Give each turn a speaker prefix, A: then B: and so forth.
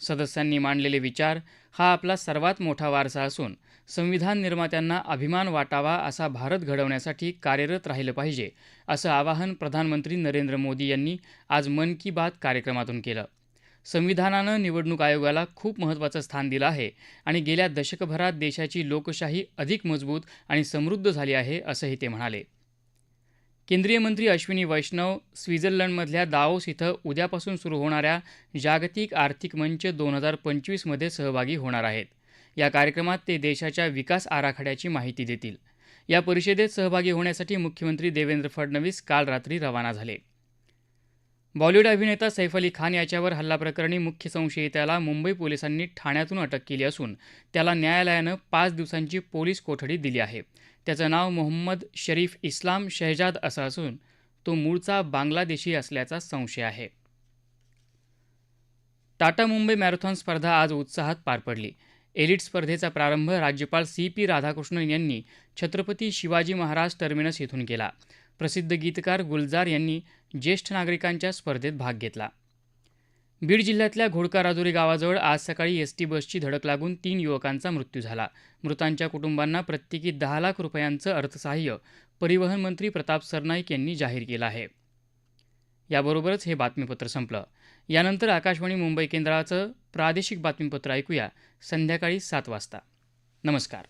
A: सदस्यांनी मांडलेले विचार हा आपला सर्वात मोठा वारसा असून संविधान निर्मात्यांना अभिमान वाटावा असा भारत घडवण्यासाठी कार्यरत राहिलं पाहिजे असं आवाहन प्रधानमंत्री नरेंद्र मोदी यांनी आज मन की बात कार्यक्रमातून केलं. संविधानानं निवडणूक आयोगाला खूप महत्त्वाचं स्थान दिलं आहे आणि गेल्या दशकभरात देशाची लोकशाही अधिक मजबूत आणि समृद्ध झाली आहे असंही ते म्हणाले. केंद्रीय मंत्री अश्विनी वैष्णव स्वित्झर्लंडमधल्या दाओस इथं उद्यापासून सुरू होणाऱ्या जागतिक आर्थिक मंच दोन हजार पंचवीसमध्ये सहभागी होणार आहेत. या कार्यक्रमात ते देशाच्या विकास आराखड्याची माहिती देतील. या परिषदेत सहभागी होण्यासाठी मुख्यमंत्री देवेंद्र फडणवीस काल रात्री रवाना झाले. बॉलिवूड अभिनेता सैफ अली खान याच्यावर हल्लाप्रकरणी मुख्य संशयिताला मुंबई पोलिसांनी ठाण्यातून अटक केली असून त्याला न्यायालयानं पाच दिवसांची पोलीस कोठडी दिली आहे. त्याचं नाव मोहम्मद शरीफ इस्लाम शहजाद असं असून तो मूळचा बांगलादेशी असल्याचा संशय आहे. टाटा मुंबई मॅरेथॉन स्पर्धा आज उत्साहात पार पडली. एलिट स्पर्धेचा प्रारंभ राज्यपाल सी पी राधाकृष्णन यांनी छत्रपती शिवाजी महाराज टर्मिनस येथून केला. प्रसिद्ध गीतकार गुलजार यांनी ज्येष्ठ नागरिकांच्या स्पर्धेत भाग घेतला. बीड जिल्ह्यातल्या घोडका राजुरी गावाजवळ आज सकाळी एस टी बसची धडक लागून तीन युवकांचा मृत्यू झाला. मृतांच्या कुटुंबांना प्रत्येकी दहा लाख रुपयांचं अर्थसहाय्य परिवहन मंत्री प्रताप सरनाईक यांनी जाहीर केलं आहे. याबरोबरच हे बातमीपत्र संपलं. यानंतर आकाशवाणी मुंबई केंद्राचं प्रादेशिक बातमीपत्र ऐकूया. संध्याकाळी सात वाजता. नमस्कार.